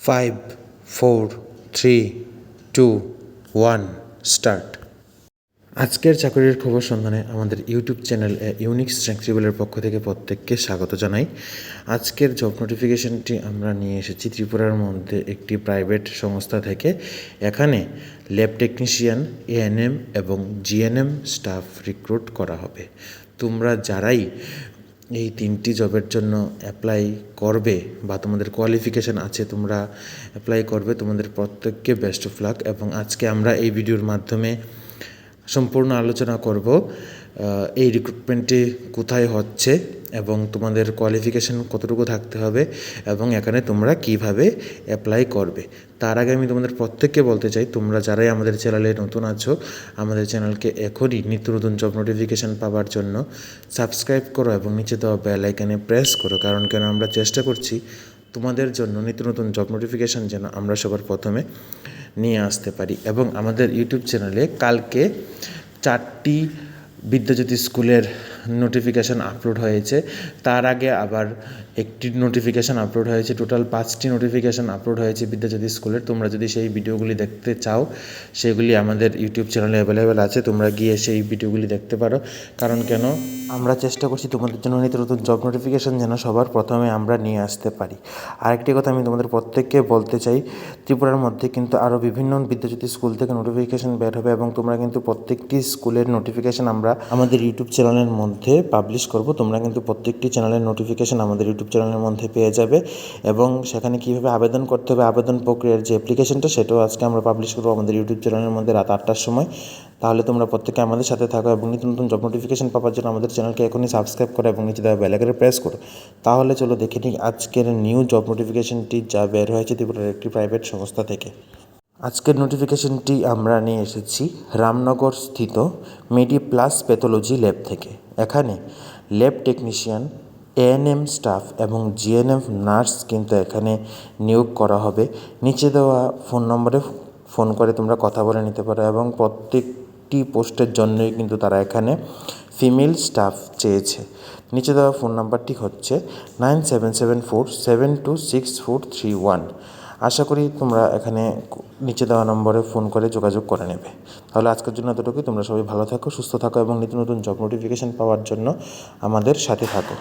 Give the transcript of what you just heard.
Five four three two one start আজকের চাকরির খবর সন্ধানে আমাদের ইউটিউব চ্যানেল ইউনিক স্ট্রেংথ টেবিলের পক্ষ থেকে প্রত্যেককে স্বাগত জানাই। আজকের জব নোটিফিকেশনটি আমরা নিয়ে এসেছি ত্রিপুরার মধ্যে একটি প্রাইভেট সংস্থা থেকে। এখানে ল্যাব টেকনিশিয়ান এএনএম এবং জিএনএম স্টাফ রিক্রুট করা হবে। তোমরা যারাই এই তিনটি জবের জন্য অ্যাপ্লাই করবে বা তোমাদের কোয়ালিফিকেশান আছে, তোমরা অ্যাপ্লাই করবে তোমাদের প্রত্যেককে বেস্ট অফ লাক এবং আজকে আমরা এই ভিডিওর মাধ্যমে সম্পূর্ণ আলোচনা করব। এই রিক্রুটমেন্টটি কোথায় হচ্ছে এবং তোমাদের কোয়ালিফিকেশান কতটুকু থাকতে হবে এবং এখানে তোমরা কীভাবে অ্যাপ্লাই করবে। তার আগে আমি তোমাদের প্রত্যেককে বলতে চাই, তোমরা যারাই আমাদের চ্যানেলে নতুন আছো, আমাদের চ্যানেলকে এখনই নিত্য নতুন জব নোটিফিকেশান পাওয়ার জন্য সাবস্ক্রাইব করো এবং নিচে দেওয়া বেল আইকনে প্রেস করো। কারণ কেন? আমরা চেষ্টা করছি তোমাদের জন্য নিত্য নতুন জব নোটিফিকেশান যেন আমরা সবার প্রথমে নিয়ে আসতে পারি। এবং আমাদের ইউটিউব চ্যানেলে কালকে চারটি বিদ্যাজ্যোতি স্কুলের নোটিফিকেশান আপলোড হয়েছে। তার আগে আবার একটি নোটিফিকেশান আপলোড হয়েছে। টোটাল পাঁচটি নোটিফিকেশান আপলোড হয়েছে বিদ্যাজ্যোতি স্কুলের তোমরা যদি সেই ভিডিওগুলি দেখতে চাও, সেগুলি আমাদের ইউটিউব চ্যানেলে অ্যাভেলেবেল আছে। তোমরা গিয়ে সেই ভিডিওগুলি দেখতে পারো। কারণ কেন? আমরা চেষ্টা করছি তোমাদের জন্য নিত্য নতুন জব নোটিফিকেশান যেন সবার প্রথমে আমরা নিয়ে আসতে পারি। আরেকটি কথা আমি তোমাদের প্রত্যেককে বলতে চাই, ত্রিপুরার মধ্যে কিন্তু আরও বিভিন্ন বিদ্যাজ্যোতি স্কুল থেকে নোটিফিকেশান বের হবে এবং তোমরা কিন্তু প্রত্যেকটি স্কুলের নোটিফিকেশান আমরা আমাদের ইউটিউব চ্যানেলের মধ্যে পাবলিশ করব। তোমরা কিন্তু প্রত্যেকটি চ্যানেলের নোটিফিকেশান আমাদের ইউটিউব চ্যানেলের মধ্যে পেয়ে যাবে এবং সেখানে কীভাবে আবেদন করতে হবে, আবেদন প্রক্রিয়ার যে অ্যাপ্লিকেশনটা সেটাও আজকে আমরা পাবলিশ করব আমাদের ইউটিউব চ্যানেলের মধ্যে রাত আটটার সময়। তাহলে তোমরা প্রত্যেকে আমাদের সাথে থাকো এবং নিত্য নতুন জব নোটিফিকেশান পাওয়ার জন্য আমাদের চ্যানেলকে এখনই সাবস্ক্রাইব করো এবং নিচে দেওয়া বেলাকের প্রেস করো। তাহলে চলো দেখে নিই আজকের নিউ জব নোটিফিকেশানটি যা বের হয়েছে ত্রিপুরার একটি প্রাইভেট সংস্থা থেকে। আজকের নোটিফিকেশনটি আমরা নিয়ে এসেছি রামনগর স্থিত মেডি প্লাস প্যাথোলজি ল্যাব থেকে। এখানে ল্যাব টেকনিশিয়ান এএনএম স্টাফ এবং জিএনএম নার্স কিন্তু এখানে নিয়োগ করা হবে। নিচে দেওয়া ফোন নম্বরে ফোন করে তোমরা কথা বলে নিতে পারো এবং প্রত্যেকটি পোস্টের জন্যই কিন্তু তারা এখানে ফিমেল স্টাফ চেয়েছে। নিচে দেওয়া ফোন নাম্বারটি হচ্ছে nine seven seven four seven two six four three one আশা করি তোমরা এখানে নিচে দেওয়া নম্বরে ফোন করে যোগাযোগ করে নেবে। তাহলে আজকের জন্য এতটুকুই। তোমরা সবাই ভালো থাকো, সুস্থ থাকো এবং নিত্য নতুন জব নোটিফিকেশান পাওয়ার জন্য আমাদের সাথে থাকো।